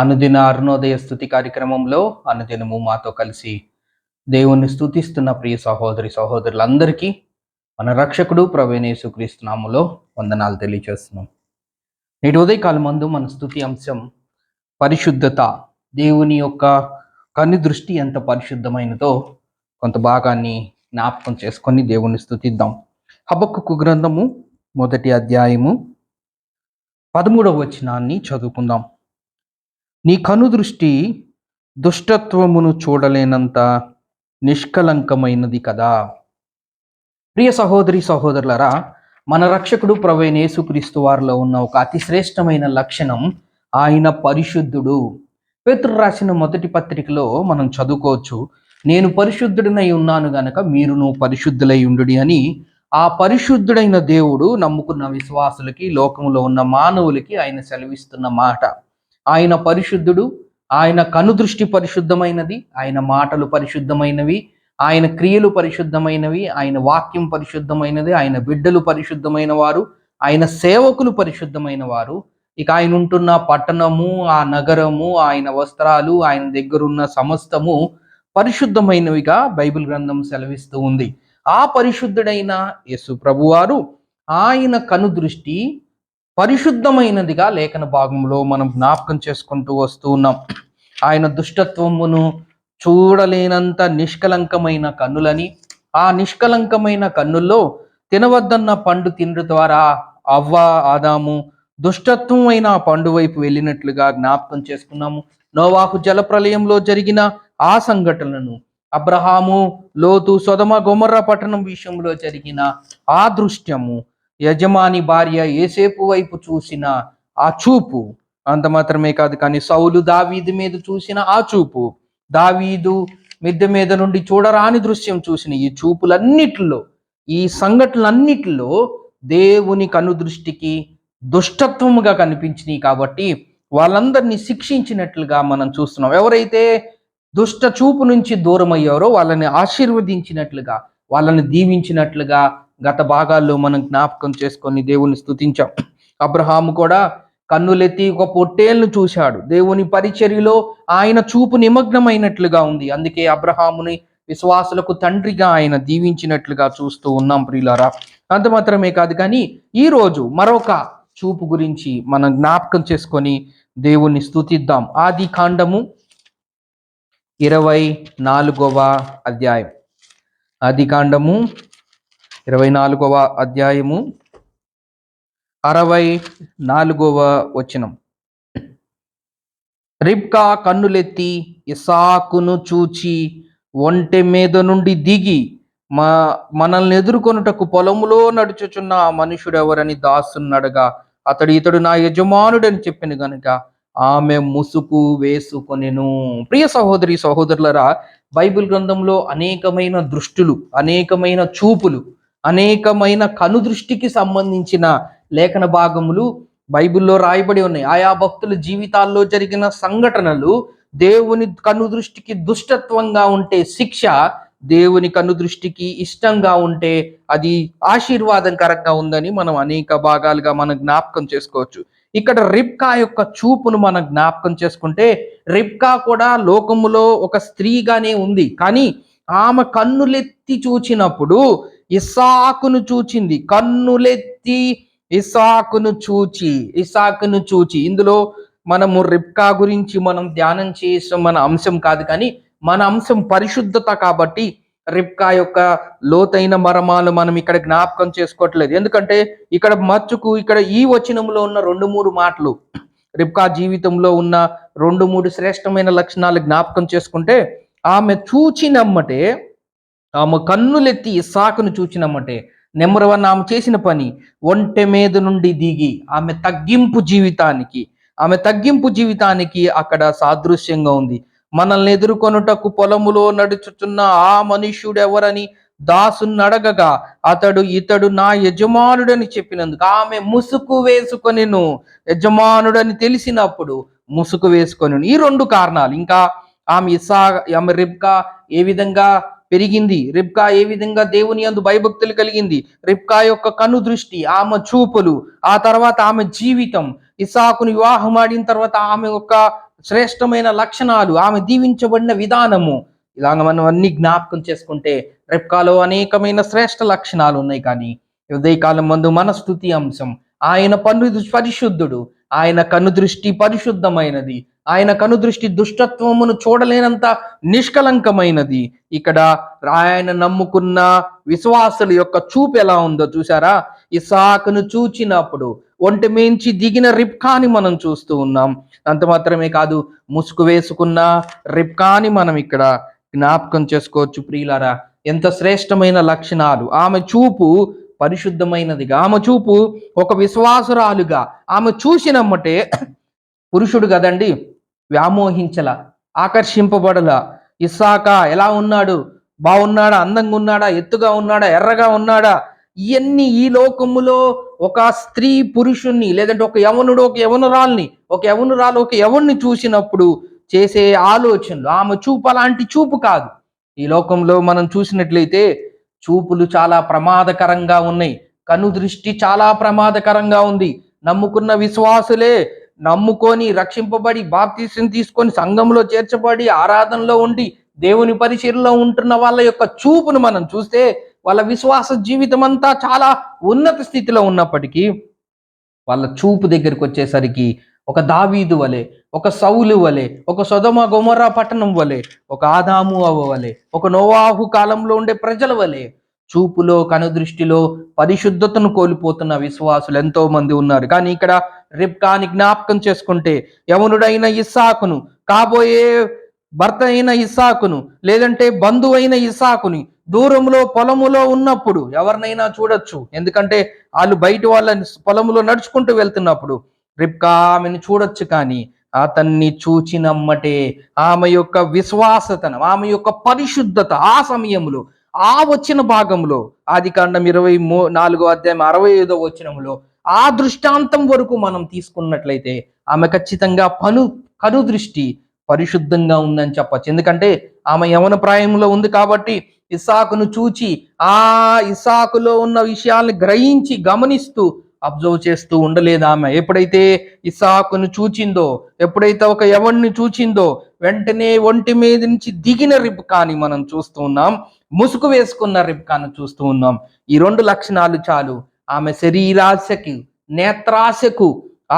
అనుదిన అరుణోదయ స్థుతి కార్యక్రమంలో అనుదినము మాతో కలిసి దేవుణ్ణి స్థుతిస్తున్న ప్రియ సహోదరి సహోదరులందరికీ మన రక్షకుడు ప్రవేణేశుక్రీస్తునాములో వందనాలు తెలియచేస్తున్నాం. నేటి ఉదయకాలం మందు మన స్థుతి అంశం పరిశుద్ధత దేవుని యొక్క కన్ను దృష్టి ఎంత పరిశుద్ధమైనదో కొంత భాగాన్ని జ్ఞాపకం చేసుకొని దేవుణ్ణి స్థుతిద్దాం హబక్కు గ్రంథము మొదటి అధ్యాయము పదమూడవ వచనాన్ని చదువుకుందాం. నీ కను దృష్టి దుష్టత్వమును చూడలేనంత నిష్కలంకమైనది కదా. ప్రియ సహోదరి సహోదరులరా మన రక్షకుడు ప్రవీణ్ యేసుక్రీస్తు వారిలో ఉన్న ఒక అతి శ్రేష్టమైన లక్షణం ఆయన పరిశుద్ధుడు. పేతురు రాసిన మొదటి పత్రికలో మనం చదువుకోవచ్చు నేను పరిశుద్ధుడినై ఉన్నాను గనక మీరును పరిశుద్ధులై ఉండు అని. ఆ పరిశుద్ధుడైన దేవుడు నమ్ముకున్న విశ్వాసులకి లోకంలో ఉన్న మానవులకి ఆయన సెలవిస్తున్న మాట. ఆయన పరిశుద్ధుడు ఆయన కనుదృష్టి పరిశుద్ధమైనది ఆయన మాటలు పరిశుద్ధమైనవి ఆయన క్రియలు పరిశుద్ధమైనవి ఆయన వాక్యం పరిశుద్ధమైనది ఆయన బిడ్డలు పరిశుద్ధమైన వారు ఆయన సేవకులు పరిశుద్ధమైన వారు ఇక ఆయన ఉంటున్న పట్టణము ఆ నగరము ఆయన వస్త్రాలు ఆయన దగ్గరున్న సమస్తము పరిశుద్ధమైనవిగా బైబిల్ గ్రంథం సెలవిస్తూ ఉంది. ఆ పరిశుద్ధుడైన యేసు ప్రభువారు ఆయన కనుదృష్టి పరిశుద్ధమైనదిగా లేఖన భాగంలో మనం జ్ఞాపకం చేసుకుంటూ వస్తూ ఉన్నాం. ఆయన దుష్టత్వమును చూడలేనంత నిష్కలంకమైన కన్నులని ఆ నిష్కలంకమైన కన్నుల్లో తినవద్దన్న పండు తినడం ద్వారా అవ్వ ఆదాము దుష్టత్వం అయిన ఆ పండు వైపు వెళ్ళినట్లుగా జ్ఞాపకం చేసుకున్నాము. నోవాహు జలప్రలయంలో జరిగిన ఆ సంఘటనలను అబ్రహాము లోతు సొదమ గొమర్ర పట్టణం విషయంలో జరిగిన ఆ దృశ్యము యజమాని భార్య ఏసేపు వైపు చూసిన ఆ చూపు అంత మాత్రమే కాదు కానీ సౌలు దావీదు మీద చూసిన ఆ చూపు దావీదు మిద్దె మీద నుండి చూడరాని దృశ్యం చూసిన ఈ చూపులన్నిటిలో ఈ సంఘటనలన్నిటిలో దేవుని కనుదృష్టికి దుష్టత్వముగా కనిపించినాయి కాబట్టి వాళ్ళందరినీ శిక్షించినట్లుగా మనం చూస్తున్నాం. ఎవరైతే దుష్ట చూపు నుంచి దూరం అయ్యారో వాళ్ళని ఆశీర్వదించినట్లుగా వాళ్ళని దీవించినట్లుగా గత భాగాల్లో మనం జ్ఞాపకం చేసుకొని దేవుని స్థుతించాం అబ్రహాము కూడా కన్నులెత్తి ఒక పొట్టేల్ను చూశాడు. దేవుని పరిచర్యలో ఆయన చూపు నిమగ్నమైనట్లుగా ఉంది. అందుకే అబ్రహాముని విశ్వాసులకు తండ్రిగా ఆయన దీవించినట్లుగా చూస్తూ ఉన్నాం ప్రియులారా. అంత మాత్రమే కాదు కానీ ఈ రోజు మరొక చూపు గురించి మనం జ్ఞాపకం చేసుకొని దేవుణ్ణి స్థుతిద్దాం ఆది కాండము ఇరవై నాలుగవ అధ్యాయం. ఆది కాండము ఇరవై నాలుగవ అధ్యాయము అరవై నాలుగవ వచనం. రిబ్కా కన్నులెత్తి ఇసాకును చూచి ఒంటె మీద నుండి దిగి మా మనల్ని ఎదుర్కొనుటకు పొలములో నడుచుచున్న ఆ మనుషుడెవరని దాసున్నడగా అతడు ఇతడు నా యజమానుడని చెప్పిన గనుక ఆమె ముసుగు వేసుకొనెను. ప్రియ సహోదరి సహోదరులరా బైబిల్ గ్రంథంలో అనేకమైన దృష్టులు అనేకమైన చూపులు అనేకమైన కనుదృష్టికి సంబంధించిన లేఖన భాగములు బైబిల్లో రాయబడి ఉన్నాయి. ఆయా భక్తుల జీవితాల్లో జరిగిన సంఘటనలు దేవుని కనుదృష్టికి దుష్టత్వంగా ఉంటే శిక్ష దేవుని కనుదృష్టికి ఇష్టంగా ఉంటే అది ఆశీర్వాదకరంగా ఉందని మనం అనేక భాగాలుగా మనం జ్ఞాపకం చేసుకోవచ్చు. ఇక్కడ రిబ్కా యొక్క చూపును మనం జ్ఞాపకం చేసుకుంటే రిబ్కా కూడా లోకములో ఒక స్త్రీగానే ఉంది. కానీ ఆమె కన్నులెత్తి చూచినప్పుడు ఇసాకును చూచింది కన్నులెత్తి ఇసాకును చూచి ఇసాకును చూచి. ఇందులో మనము రిబ్కా గురించి మనం ధ్యానం చేసిన మన అంశం కాదు కానీ మన అంశం పరిశుద్ధత కాబట్టి రిబ్కా యొక్క లోతైన మరమాలు మనం ఇక్కడ జ్ఞాపకం చేసుకోవట్లేదు. ఎందుకంటే ఇక్కడ మచ్చుకు ఇక్కడ ఈ వచనంలో ఉన్న రెండు మూడు మాటలు రిబ్కా జీవితంలో ఉన్న రెండు మూడు శ్రేష్టమైన లక్షణాలు జ్ఞాపకం చేసుకుంటే ఆమె చూచినమ్మటే ఆమె కన్నులెత్తి ఇసాకును చూచినమ్మటే నెంబర్ వన్ ఆమె చేసిన పని ఒంటె మీద నుండి దిగి ఆమె తగ్గింపు జీవితానికి ఆమె తగ్గింపు జీవితానికి అక్కడ సాదృశ్యంగా ఉంది. మనల్ని ఎదుర్కొనుటకు పొలములో నడుచుచున్న ఆ మనుష్యుడెవరని దాసుని అడగగా అతడు ఇతడు నా యజమానుడని చెప్పినందుకు ఆమె ముసుగు వేసుకొనిను. యజమానుడని తెలిసినప్పుడు ముసుగు వేసుకొని ఈ రెండు కారణాలు. ఇంకా ఆమె ఇసా ఆమె రిబ్కా ఏ విధంగా పెరిగింది. రిబ్కా ఏ విధంగా దేవుని యందు భయభక్తులు కలిగింది? రిబ్కా యొక్క కను దృష్టి ఆమె చూపులు ఆ తర్వాత ఆమె జీవితం ఇసాకును వివాహం ఆడిన తర్వాత ఆమె యొక్క శ్రేష్టమైన లక్షణాలు ఆమె దీవించబడిన విధానము. ఇలాగ మనం అన్ని జ్ఞాపకం చేసుకుంటే రెప్కాలో అనేకమైన శ్రేష్ట లక్షణాలు ఉన్నాయి కానీ హృదయకాలం ఉదయకాలం మందు మన స్థుతి అంశం. ఆయన పన్ను పరిశుద్ధుడు. ఆయన కను దృష్టి పరిశుద్ధమైనది. ఆయన కను దృష్టి దుష్టత్వమును చూడలేనంత నిష్కలంకమైనది. ఇక్కడ ఆయన నమ్ముకున్న విశ్వాసుల యొక్క చూపు ఎలా ఉందో చూసారా ఇసాకును చూచినప్పుడు ఒంటి మేంచి దిగిన రిప్కాని మనం చూస్తూ ఉన్నాం. అంత మాత్రమే కాదు ముసుగు వేసుకున్న రిప్కాని మనం ఇక్కడ జ్ఞాపకం చేసుకోవచ్చు ప్రియులారా. ఎంత శ్రేష్టమైన లక్షణాలు. ఆమె చూపు పరిశుద్ధమైనదిగా. ఆమె చూపు ఒక విశ్వాసురాలుగా. ఆమె చూసినమ్మటే పురుషుడు కదండి. వ్యామోహించల ఆకర్షింపబడల. ఇస్సాక ఎలా ఉన్నాడు? బాగున్నాడా అందంగా ఉన్నాడా? ఎత్తుగా ఉన్నాడా? ఎర్రగా ఉన్నాడా? ఇవన్నీ ఈ లోకములో ఒక స్త్రీ పురుషుణ్ణి లేదంటే ఒక యవనుడు ఒక యవనురాల్ని ఒక యవనురాలు ఒక యవన్ని చూసినప్పుడు చేసే ఆలోచనలు. ఆమె చూపు అలాంటి చూపు కాదు. ఈ లోకంలో మనం చూసినట్లయితే చూపులు చాలా ప్రమాదకరంగా ఉన్నాయి. కను దృష్టి చాలా ప్రమాదకరంగా ఉంది. నమ్ముకున్న విశ్వాసులే నమ్ముకొని రక్షింపబడి బాప్తీసం తీసుకొని సంఘంలో చేర్చబడి ఆరాధనలో ఉండి దేవుని పరిశీలనలో ఉంటున్న వాళ్ళ యొక్క చూపును మనం చూస్తే వాళ్ళ విశ్వాస జీవితం అంతా చాలా ఉన్నత స్థితిలో ఉన్నప్పటికీ వాళ్ళ చూపు దగ్గరికి వచ్చేసరికి ఒక దావీదు వలె ఒక సౌలు వలె ఒక సొదమ గొమర పట్టణం వలె ఒక ఆదాము అవ వలె ఒక నోవాహు కాలంలో ఉండే ప్రజల వలె చూపులో కనుదృష్టిలో పరిశుద్ధతను కోల్పోతున్న విశ్వాసులు ఎంతో మంది ఉన్నారు. కానీ ఇక్కడ రిబ్కాని జ్ఞాపకం చేసుకుంటే యవనుడైన ఇస్సాకును కాబోయే భర్త అయిన ఇస్సాకును లేదంటే బంధువైన ఇస్సాకుని దూరంలో పొలములో ఉన్నప్పుడు ఎవరినైనా చూడొచ్చు. ఎందుకంటే వాళ్ళు బయట వాళ్ళ పొలములో నడుచుకుంటూ వెళ్తున్నప్పుడు రిబ్కా ఆమెను చూడొచ్చు కానీ అతన్ని చూచినమ్మటే ఆమె యొక్క విశ్వాసతనం ఆమె యొక్క పరిశుద్ధత ఆ సమయంలో ఆ వచ్చిన భాగంలో ఆది కాండం ఇరవై మూ నాలుగో అధ్యాయం అరవై ఐదో వచ్చినంలో ఆ దృష్టాంతం వరకు మనం తీసుకున్నట్లయితే ఆమె ఖచ్చితంగా పను కను దృష్టి పరిశుద్ధంగా ఉందని చెప్పచ్చు. ఎందుకంటే ఆమె యవన ప్రాయంలో ఉంది కాబట్టి ఇసాకును చూచి ఆ ఇసాకులో ఉన్న విషయాల్ని గ్రహించి గమనిస్తూ అబ్జర్వ్ చేస్తూ ఉండలేదు ఆమె. ఎప్పుడైతే ఇసాకును చూచిందో ఎప్పుడైతే ఒక యవన్ని చూచిందో వెంటనే ఒంటి మీద నుంచి దిగిన రిబ్కాని మనం చూస్తూ ఉన్నాం. ముసుగు వేసుకున్న రిబ్కాను చూస్తూ ఉన్నాం. ఈ రెండు లక్షణాలు చాలు. ఆమె శరీరాశకి నేత్రాశకు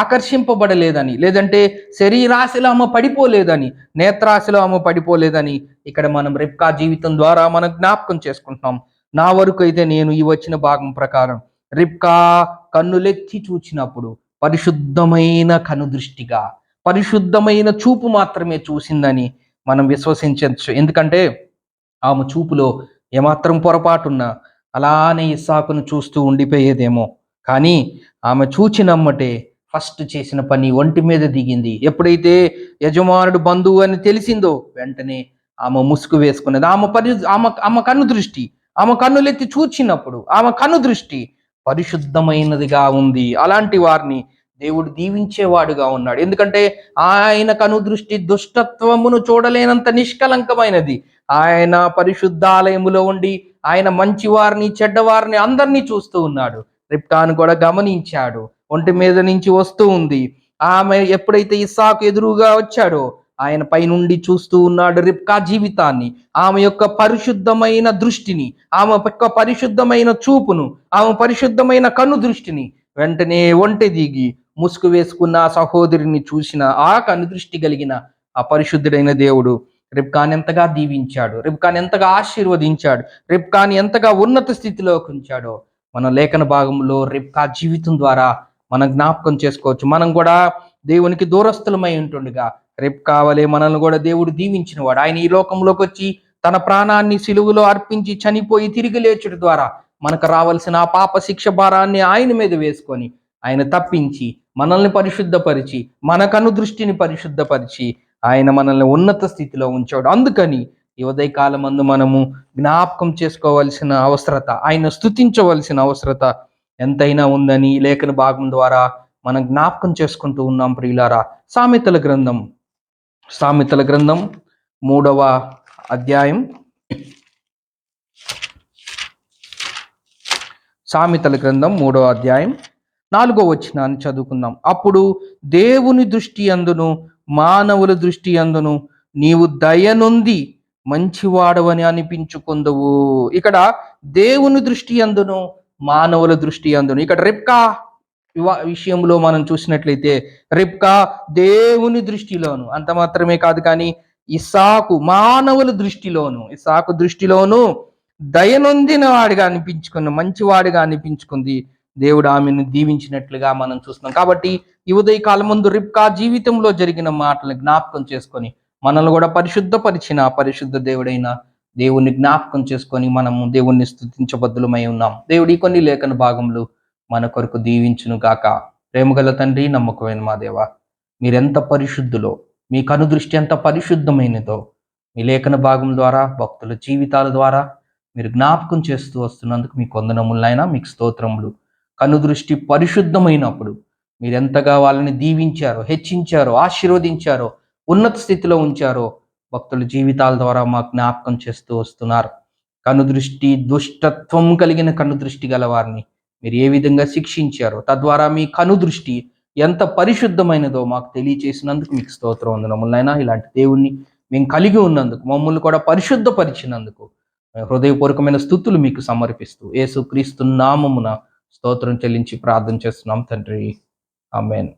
ఆకర్షింపబడలేదని లేదంటే శరీరాశలో ఆమె పడిపోలేదని నేత్రాశలో ఆమె పడిపోలేదని ఇక్కడ మనం రిబ్కా జీవితం ద్వారా మనం జ్ఞాపకం చేసుకుంటున్నాం. నా వరకు అయితే నేను ఈ వచ్చిన భాగం ప్రకారం రిబ్కా కన్నులెత్తి చూచినప్పుడు పరిశుద్ధమైన కనుదృష్టిగా పరిశుద్ధమైన చూపు మాత్రమే చూసిందని మనం విశ్వసించవచ్చు. ఎందుకంటే ఆమె చూపులో ఏమాత్రం పొరపాటున్నా అలానే ఇస్సాకును చూస్తూ ఉండిపోయేదేమో. కానీ ఆమె చూచినమ్మటే ఫస్ట్ చేసిన పని ఒంటి మీద దిగింది. ఎప్పుడైతే యజమానుడు బంధువు అని తెలిసిందో వెంటనే ఆమె ముసుగు వేసుకున్నది. ఆమె పరి ఆమె ఆమె కన్ను దృష్టి. ఆమె కన్నులెత్తి చూచినప్పుడు ఆమె కన్ను దృష్టి పరిశుద్ధమైనదిగా ఉంది. అలాంటి వారిని దేవుడు దీవించేవాడుగా ఉన్నాడు. ఎందుకంటే ఆయన కను దృష్టి దుష్టత్వమును చూడలేనంత నిష్కలంకమైనది. ఆయన పరిశుద్ధాలయములో ఉండి ఆయన మంచివారిని చెడ్డవారిని అందరినీ చూస్తూ ఉన్నాడు. రిప్కాను కూడా గమనించాడు. ఒంటి మీద నుంచి వస్తూ ఉంది. ఆమె ఎప్పుడైతే ఇసాకు ఎదురుగా వచ్చాడో ఆయన పైనుండి చూస్తూ ఉన్నాడు రిప్కా జీవితాన్ని. ఆమె యొక్క పరిశుద్ధమైన దృష్టిని ఆమె యొక్క పరిశుద్ధమైన చూపును ఆమె పరిశుద్ధమైన కన్ను దృష్టిని వెంటనే ఒంటె దిగి ముసుగు వేసుకున్న సహోదరిని చూసిన ఆ కన్ను దృష్టి కలిగిన ఆ పరిశుద్ధుడైన దేవుడు రిబ్కాన్ ఎంతగా దీవించాడు రిబ్కాన్ ఎంతగా ఆశీర్వదించాడు రిబ్కాన్ ఎంతగా ఉన్నత స్థితిలోకి ఉంచాడో మన లేఖన భాగంలో రిబ్కా జీవితం ద్వారా మనం జ్ఞాపకం చేసుకోవచ్చు. మనం కూడా దేవునికి దూరస్థులమై ఉంటుండగా రేపు కావలే మనల్ని కూడా దేవుడు దీవించిన వాడు ఆయన ఈ లోకంలోకి వచ్చి తన ప్రాణాన్ని సిలువులో అర్పించి చనిపోయి తిరిగి లేచుట ద్వారా మనకు రావాల్సిన ఆ పాప శిక్ష భారాన్ని ఆయన మీద వేసుకొని ఆయన తప్పించి మనల్ని పరిశుద్ధపరిచి మన కను దృష్టిని పరిశుద్ధపరిచి ఆయన మనల్ని ఉన్నత స్థితిలో ఉంచాడు. అందుకని ఈ ఉదయకాలం మనము జ్ఞాపకం చేసుకోవాల్సిన అవసరత ఆయన స్థుతించవలసిన అవసరత ఎంతైనా ఉందని లేఖన భాగం ద్వారా మనం జ్ఞాపకం చేసుకుంటూ ఉన్నాం ప్రియులారా. సామెతల గ్రంథం సామెతల గ్రంథం మూడవ అధ్యాయం. సామెతల గ్రంథం మూడవ అధ్యాయం నాలుగో వచ్చినాన్ని చదువుకుందాం. అప్పుడు దేవుని దృష్టి అందును మానవుల దృష్టి అందును. నీవు దయనుంది మంచివాడవని అనిపించుకుందవు. ఇక్కడ దేవుని దృష్టి అందును మానవుల దృష్టి అందును. ఇక్కడ రెప్కా విషయంలో మనం చూసినట్లయితే రెప్కా దేవుని దృష్టిలోను అంత మాత్రమే కాదు కానీ ఇసాకు మానవుల దృష్టిలోను ఇసాకు దృష్టిలోను దయనొందిన వాడిగా అనిపించుకున్న మంచివాడిగా అనిపించుకుంది. దేవుడు ఆమెను దీవించినట్లుగా మనం చూస్తున్నాం. కాబట్టి ఈ ఉదయకాలం ముందు రిప్కా జీవితంలో జరిగిన మాటలు జ్ఞాపకం చేసుకొని మనల్ని కూడా పరిశుద్ధపరిచిన పరిశుద్ధ దేవుడైన దేవుణ్ణి జ్ఞాపకం చేసుకొని మనము దేవుణ్ణి స్థుతించబద్దులమై ఉన్నాం. దేవుడి కొన్ని లేఖన భాగములు మన కొరకు దీవించును గాక. ప్రేమగల తండ్రి నమ్మకమైన మా దేవ మీరెంత పరిశుద్ధులో మీ కనుదృష్టి ఎంత పరిశుద్ధమైనదో మీ లేఖన భాగం ద్వారా భక్తుల జీవితాల ద్వారా మీరు జ్ఞాపకం చేస్తూ వస్తున్నందుకు మీ వందనములైనా మీకు స్తోత్రములు. కనుదృష్టి పరిశుద్ధమైనప్పుడు మీరెంతగా వాళ్ళని దీవించారో హెచ్చించారో ఆశీర్వదించారో ఉన్నత స్థితిలో ఉంచారో భక్తుల జీవితాల ద్వారా మా జ్ఞాపకం చేస్తూ వస్తున్నారు. కనుదృష్టి దుష్టత్వం కలిగిన కనుదృష్టి గల వారిని మీరు ఏ విధంగా శిక్షించారో తద్వారా మీ కనుదృష్టి ఎంత పరిశుద్ధమైనదో మాకు తెలియచేసినందుకు మీకు స్తోత్రం వందనములైనా ఇలాంటి దేవుణ్ణి మేము కలిగి ఉన్నందుకు మమ్మల్ని కూడా పరిశుద్ధపరిచినందుకు హృదయపూర్వకమైన స్థుతులు మీకు సమర్పిస్తూ ఏసుక్రీస్తు నామమున స్తోత్రం చెల్లించి ప్రార్థన చేస్తున్నాం తండ్రి. ఆమెన్.